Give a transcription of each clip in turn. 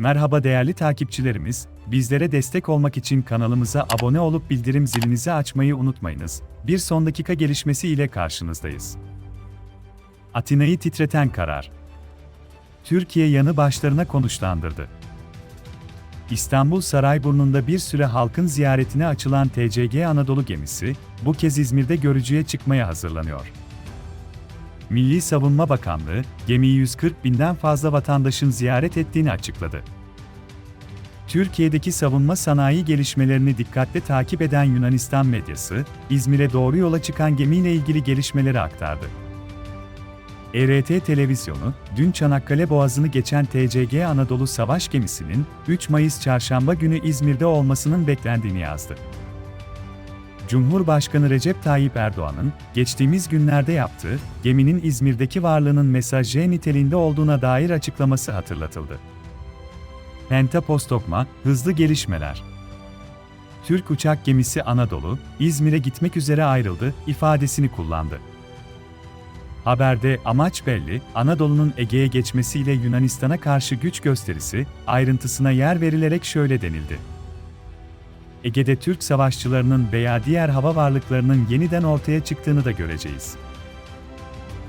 Merhaba değerli takipçilerimiz, bizlere destek olmak için kanalımıza abone olup bildirim zilinizi açmayı unutmayınız. Bir son dakika gelişmesi ile karşınızdayız. Atina'yı titreten karar. Türkiye yanı başlarına konuşlandırdı. İstanbul Sarayburnu'nda bir süre halkın ziyaretine açılan TCG Anadolu gemisi, bu kez İzmir'de görücüye çıkmaya hazırlanıyor. Milli Savunma Bakanlığı, gemiyi 140 binden fazla vatandaşın ziyaret ettiğini açıkladı. Türkiye'deki savunma sanayi gelişmelerini dikkatle takip eden Yunanistan medyası, İzmir'e doğru yola çıkan gemiyle ilgili gelişmeleri aktardı. ERT Televizyonu, dün Çanakkale Boğazı'nı geçen TCG Anadolu Savaş Gemisi'nin 3 Mayıs çarşamba günü İzmir'de olmasının beklendiğini yazdı. Cumhurbaşkanı Recep Tayyip Erdoğan'ın geçtiğimiz günlerde yaptığı geminin İzmir'deki varlığının mesaj J niteliğinde olduğuna dair açıklaması hatırlatıldı. Pentapostokma, hızlı gelişmeler. Türk uçak gemisi Anadolu, İzmir'e gitmek üzere ayrıldı ifadesini kullandı. Haberde amaç belli, Anadolu'nun Ege'ye geçmesiyle Yunanistan'a karşı güç gösterisi, ayrıntısına yer verilerek şöyle denildi. Ege'de Türk savaşçılarının veya diğer hava varlıklarının yeniden ortaya çıktığını da göreceğiz.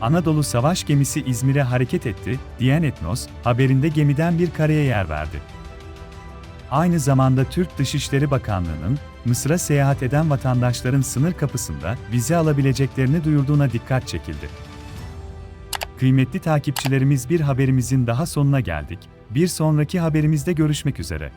Anadolu Savaş Gemisi İzmir'e hareket etti, diyen Etnos, haberinde gemiden bir kareye yer verdi. Aynı zamanda Türk Dışişleri Bakanlığı'nın, Mısır'a seyahat eden vatandaşların sınır kapısında vize alabileceklerini duyurduğuna dikkat çekildi. Kıymetli takipçilerimiz bir haberimizin daha sonuna geldik. Bir sonraki haberimizde görüşmek üzere.